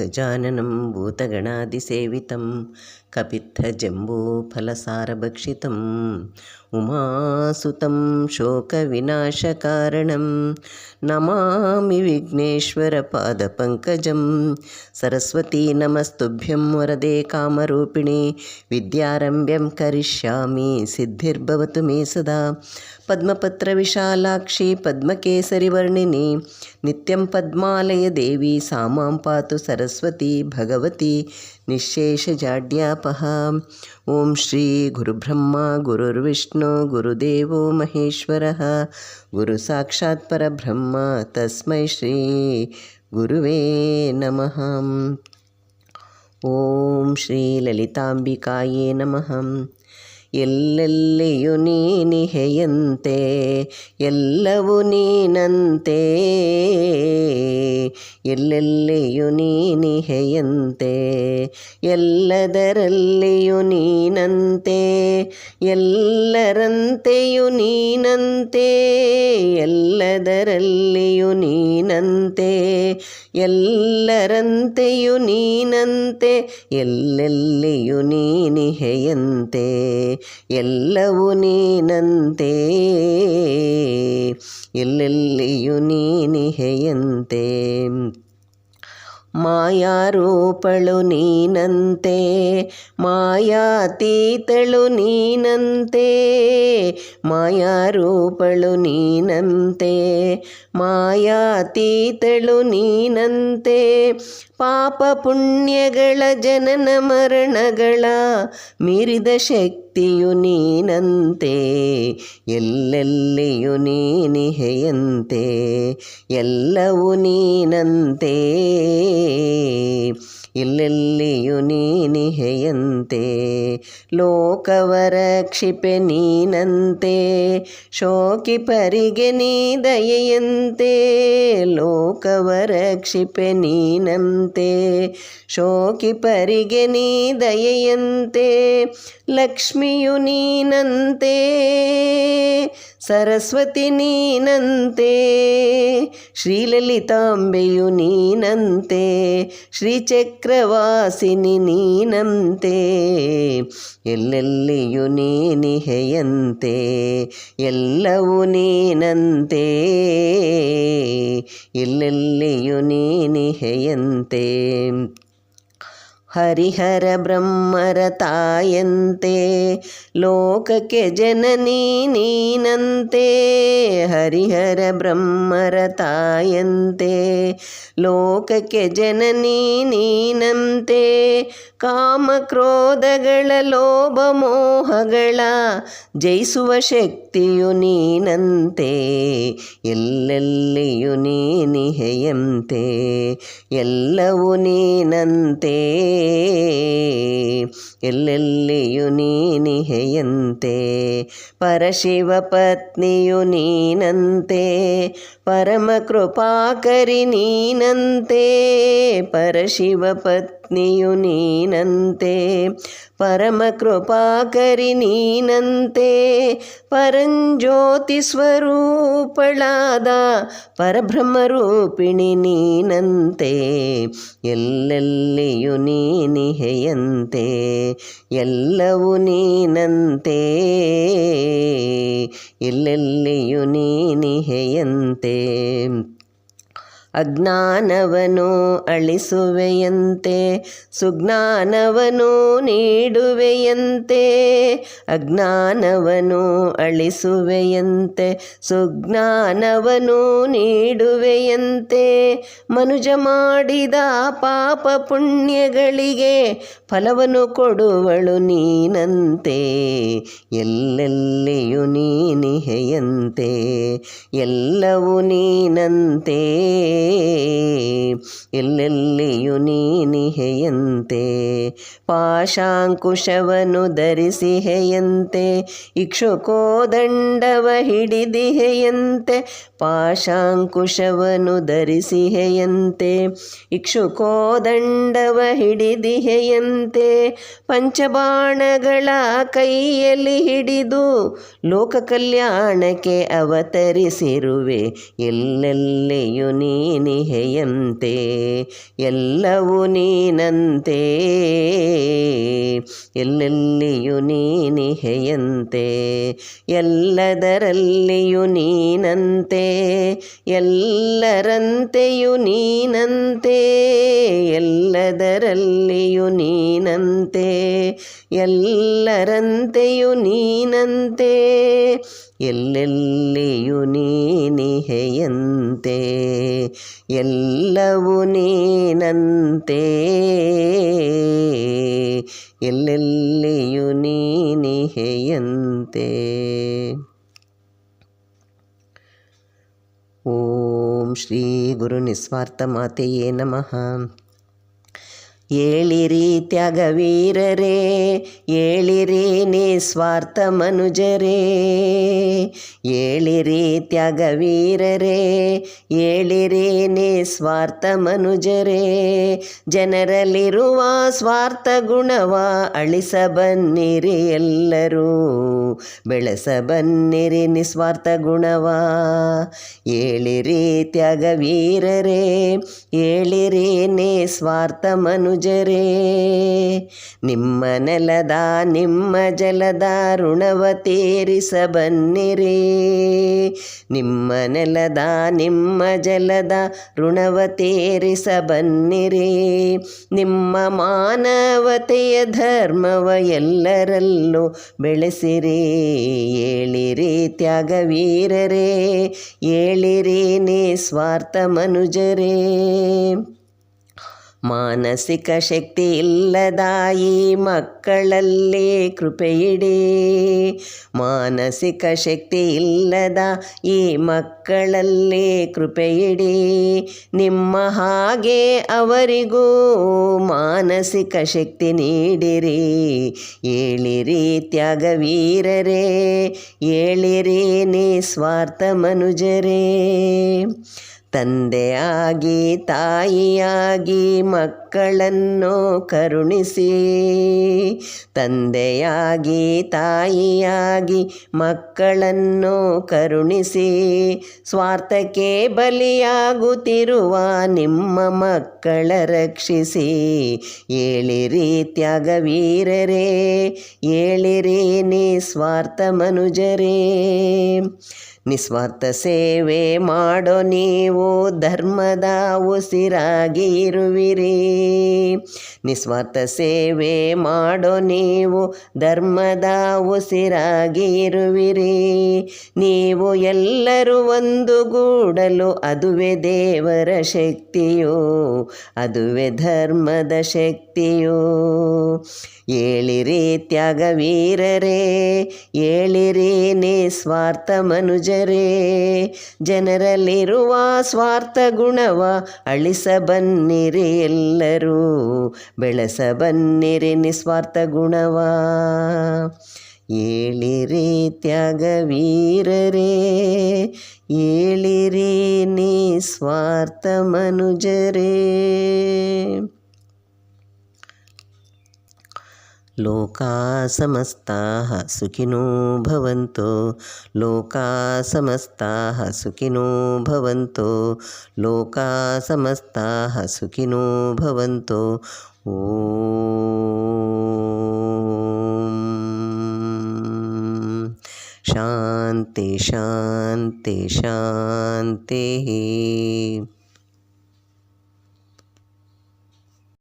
గజాననం భూతగణాదిసేవితం కపిత్థజంబూఫలసారభక్షితం ఉమాసుతం శోకవినాశకారణం నమామి విఘ్నేశ్వరపాదపంకజం సరస్వతీ నమస్తుభ్యం వరదే కామరూపిణి విద్యారంభ్యం కరిష్యామి సిద్ధిర్భవతు మే సదా పద్మపత్రవిశాలాక్షి పద్మకేసరివర్ణిని నిత్యం పద్మాలయ దేవి సామాం పాతు సరస్ सरस्वती भगवती निःशेषजाड्यापः ॐ श्रीगुरुब्रह्मा गुरुर्विष्णु, गुरुदेवो महेश्वरः। गुरुसाक्षात् परब्रह्म, तस्मै श्रीगुरुवे नमः। ॐ श्रीललिताम्बिकायै नमः। ಎಲ್ಲೆಲ್ಲಿಯೂ ನೀನಿಹೆಯಂತೆ ಎಲ್ಲವೂ ನೀನಂತೆ. ಎಲ್ಲೆಲ್ಲಿಯೂ ನೀನಿಹೆಯಂತೆ ಎಲ್ಲದರಲ್ಲಿಯೂ ನೀನಂತೆ ಎಲ್ಲರಂತೆಯೂ ನೀನಂತೆ ಎಲ್ಲದರಲ್ಲಿಯೂ ನೀನಂತೆ. ಎಲ್ಲರಂತೆಯೂ ನೀನಂತೆ ಎಲ್ಲೆಲ್ಲಿಯೂ ನೀನಿಹೆಯಂತೆ ಎಲ್ಲವೂ ನೀನಂತೆ ಎಲ್ಲೆಲ್ಲಿಯೂ ನೀನಿಹೆಯಂತೆ. ಮಾಯಾರೂಪಳು ನೀನಂತೆ ಮಾಯಾತೀತಳು ನೀನಂತೆ ಮಾಯಾರೂಪಳು ನೀನಂತೆ ಮಾಯಾತೀತಳು ನೀನಂತೆ ಪಾಪ ಪುಣ್ಯಗಳ ಜನನ ಮರಣಗಳ ಮೀರಿದ ಶಕ್ತಿಯು ನೀನಂತೆ. ಎಲ್ಲೆಲ್ಲಿಯು ನೀನಿಹೆಯಂತೆ ಎಲ್ಲವೂ ನೀನಂತೆ. ಎಲ್ಲೆಲ್ಲಿಯೂ ನೀನಿಹೆಯಂತೆ. ಲೋಕವರ ಕ್ಷಿಪೆ ನೀನಂತೆ. ಶೋಕಿ ಪರಿಗೆ ನೀ ದಯೆಯಂತೆ. ಲೋಕವರ ಕ್ಷಿಪೆ ನೀನಂತೆ. ಶೋಕಿ ಪರಿಗೆ ನೀ ದಯೆಯಂತೆ. ಲಕ್ಷ್ಮಿಯು ನೀನಂತೆ. ಸರಸ್ವತಿ ನೀನಂತೆ. ಶ್ರೀಲಲಿತಾಂಬೆಯು ನೀನಂತೆ. ಶ್ರೀಚಕ್ರವಾಸಿನಿ ನೀನಂತೆ ಎಲ್ಲೆಲ್ಲಿಯೂ ನೀನಿಹೆಯಂತೆ ಎಲ್ಲವೂ ನೀನಂತೆ ಎಲ್ಲೆಲ್ಲಿಯೂ ನೀನಿಹೆಯಂತೆ. ಹರಿಹರ ಬ್ರಹ್ಮರ ತಾಯಂತೆ ಲೋಕಕ್ಕೆ ಜನನಿ ನೀನಂತೆ, ಹರಿಹರ ಬ್ರಹ್ಮರ ತಾಯಂತೆ ಲೋಕಕ್ಕೆ ಜನನಿ ನೀನಂತೆ ಕಾಮಕ್ರೋಧಗಳ ಲೋಭ ಮೋಹಗಳ ಜಯಿಸುವ ಶಕ್ತಿಯು ನೀನಂತೆ, ಎಲ್ಲೆಲ್ಲಿಯು ನೀನಿಹೆಯಂತೆ ಎಲ್ಲವೂ ನೀನಂತೆ. ಎಲ್ಲೆಲ್ಲಿಯೂ ನೀನಿಹೆಯಂತೆ. ಪರಶಿವ ಪತ್ನಿಯು ನೀನಂತೆ. ಪರಮ ಕೃಪಾಕರಿ ನೀನಂತೆ. ಪರಶಿವ ಪತ್ನಿಯು ನೀನಂತೆ ಪರಮ ಕೃಪಾಕರಿ ನೀನಂತೆ. ಪರಂಜ್ಯೋತಿ ಸ್ವರೂಪಳಾದ ಪರಬ್ರಹ್ಮರೂಪಿಣಿ ನೀನಂತೆ. ಎಲ್ಲೆಲ್ಲಿಯೂ ನೀನಿಹೆಯಂತೆ, ಎಲ್ಲವೂ ನೀನಂತೆ. ಎಲ್ಲೆಲ್ಲಿಯೂ ನೀನಿಹೆಯಂತೆ. ಅಜ್ಞಾನವನು ಅಳಿಸುವೆಯಂತೆ, ಸುಜ್ಞಾನವನು ನೀಡುವೆಯಂತೆ, ಅಜ್ಞಾನವನು ಅಳಿಸುವೆಯಂತೆ, ಸುಜ್ಞಾನವನು ನೀಡುವೆಯಂತೆ. ಮನುಜ ಮಾಡಿದ ಪಾಪ ಪುಣ್ಯಗಳಿಗೆ ಫಲವನ್ನು ಕೊಡುವಳು ನೀನಂತೆ. ಎಲ್ಲೆಲ್ಲಿಯೂ ನೀನಿಹೆಯಂತೆ, ಎಲ್ಲವೂ ನೀನಂತೆ. ಎಲ್ಲೆಲ್ಲಿಯೂ ನೀನಿಹೆಯಂತೆ. ಪಾಶಾಂಕುಶವನು ಧರಿಸಿಹೆಯಂತೆ. ಇಕ್ಷುಕೋದಂಡವ ಹಿಡಿದಿಹೆಯಂತೆ. ಪಾಶಾಂಕುಶವನು ಧರಿಸಿಹೆಯಂತೆ. ಇಕ್ಷುಕೋದಂಡವ ಹಿಡಿದಿಹೆಯಂತೆ. ಪಂಚಬಾಣಗಳ ಕೈಯಲ್ಲಿ ಹಿಡಿದು ಲೋಕ ಕಲ್ಯಾಣಕ್ಕೆ ಅವತರಿಸಿರುವೆ. ಎಲ್ಲೆಲ್ಲಿಯು ನೀ ನೀನಿಹೆಯಂತೆ ಎಲ್ಲವೂ ನೀನಂತೆ. ಎಲ್ಲೆಲ್ಲಿಯೂ ನೀನಿಹೆಯಂತೆ ಎಲ್ಲದರಲ್ಲಿಯೂ ನೀನಂತೆ. ಎಲ್ಲರಂತೆಯೂ ನೀನಂತೆ. ಎಲ್ಲದರಲ್ಲಿಯೂ ನೀನಂತೆ. ಎಲ್ಲರಂತೆಯು ನೀನಂತೆ ಎಲ್ಲೆಲ್ಲಿಯೂ ನೀನಿಹೆಯಂತೆ ಎಲ್ಲವೂ ನೀನಂತೆ ಎಲ್ಲೆಲ್ಲಿಯೂ ನೀನಿಹೆಯಂತೆ. ಓಂ ಶ್ರೀ ಗುರು ನಿಸ್ವಾರ್ಥ ಮಾತೆಯೇ ನಮಃ. ಏಳಿರಿ ತ್ಯಾಗವೀರರೇ, ಏಳಿರಿ ನಿಸ್ವಾರ್ಥ ಮನುಜರೇ. ಏಳಿರಿ ತ್ಯಾಗವೀರರೇ, ಏಳಿರಿ ನಿಸ್ವಾರ್ಥ ಮನುಜರೇ. ಜನರಲ್ಲಿರುವ ಸ್ವಾರ್ಥ ಗುಣವ ಅಳಿಸಬನ್ನಿರಿ ಎಲ್ಲರೂ. ಬೆಳೆಸ ಬನ್ನಿರಿ ನಿಸ್ವಾರ್ಥ ಗುಣವ. ಏಳಿರಿ ತ್ಯಾಗವೀರರೇ, ಏಳಿರಿ ನಿಸ್ವಾರ್ಥ ಮನುಜರೇ ನಿಮ್ಮ ನೆಲದ, ನಿಮ್ಮ ಜಲದ ಋಣವ ತೀರಿಸ ಬನ್ನಿರಿ ನಿಮ್ಮ ನೆಲದ, ನಿಮ್ಮ ಜಲದ ಋಣವ ತೀರಿಸ ಬನ್ನಿರಿ ನಿಮ್ಮ ಮಾನವತೆಯ ಧರ್ಮವ ಎಲ್ಲರಲ್ಲೂ ಬೆಳೆಸಿರಿ. ಏಳಿರಿ ತ್ಯಾಗವೀರರೇ, ಏಳಿರಿ ನಿಸ್ವಾರ್ಥ ಮನುಜರೇ. ಮಾನಸಿಕ ಶಕ್ತಿ ಇಲ್ಲದ ಈ ಮಕ್ಕಳಲ್ಲೇ ಕೃಪೆಯಿಡಿ. ಮಾನಸಿಕ ಶಕ್ತಿ ಇಲ್ಲದ ಈ ಮಕ್ಕಳಲ್ಲೇ ಕೃಪೆಯಿಡಿ. ನಿಮ್ಮ ಹಾಗೆ ಅವರಿಗೂ ಮಾನಸಿಕ ಶಕ್ತಿ ನೀಡಿರಿ. ಏಳಿರಿ ತ್ಯಾಗವೀರರೇ ಏಳಿರಿ ನಿಸ್ವಾರ್ಥ ಮನುಜರೇ. ತಂದೆಯಾಗಿ, ತಾಯಿಯಾಗಿ ಮಕ್ಕಳನ್ನು ಕರುಣಿಸಿ. ತಂದೆಯಾಗಿ, ತಾಯಿಯಾಗಿ ಮಕ್ಕಳನ್ನು ಕರುಣಿಸಿ. ಸ್ವಾರ್ಥಕ್ಕೆ ಬಲಿಯಾಗುತ್ತಿರುವ ನಿಮ್ಮ ಮಕ್ಕಳ ರಕ್ಷಿಸಿ. ಏಳಿರಿ ತ್ಯಾಗವೀರರೇ ಏಳಿರಿ ನಿಸ್ವಾರ್ಥ ಮನುಜರೇ. ನಿಸ್ವಾರ್ಥ ಸೇವೆ ಮಾಡೋ ನೀವು ಧರ್ಮದ ಉಸಿರಾಗಿ ಇರುವಿರಿ ನಿಸ್ವಾರ್ಥ ಸೇವೆ ಮಾಡೋ ನೀವು ಧರ್ಮದ ಉಸಿರಾಗಿ ಇರುವಿರಿ ನೀವು ಎಲ್ಲರೂ ಒಂದುಗೂಡಲು ಅದುವೇ ದೇವರ ಶಕ್ತಿಯು, ಅದುವೇ ಧರ್ಮದ ಶಕ್ತಿಯೋ ಏಳಿರಿ ತ್ಯಾಗವೀರರೇ ಏಳಿರಿ ನಿಸ್ವಾರ್ಥ ಮನುಜರೇ. ಜನರಲ್ಲಿರುವ ಸ್ವಾರ್ಥ ಗುಣವ ಅಳಿಸಬನ್ನಿರಿ ಎಲ್ಲರೂ, ಬೆಳೆಸಬನ್ನಿರಿ ನಿಸ್ವಾರ್ಥ ಗುಣವ. ಏಳಿರಿ ತ್ಯಾಗವೀರರೇ ಏಳಿರಿ ನಿಸ್ವಾರ್ಥ ಮನುಜರೇ. लोका समस्ता सुखिनो भवन्तो। लोका समस्ता सुखिनो भवन्तो। लोका समस्ता सुखिनो भवन्तो। ॐ। शांति शांति शांति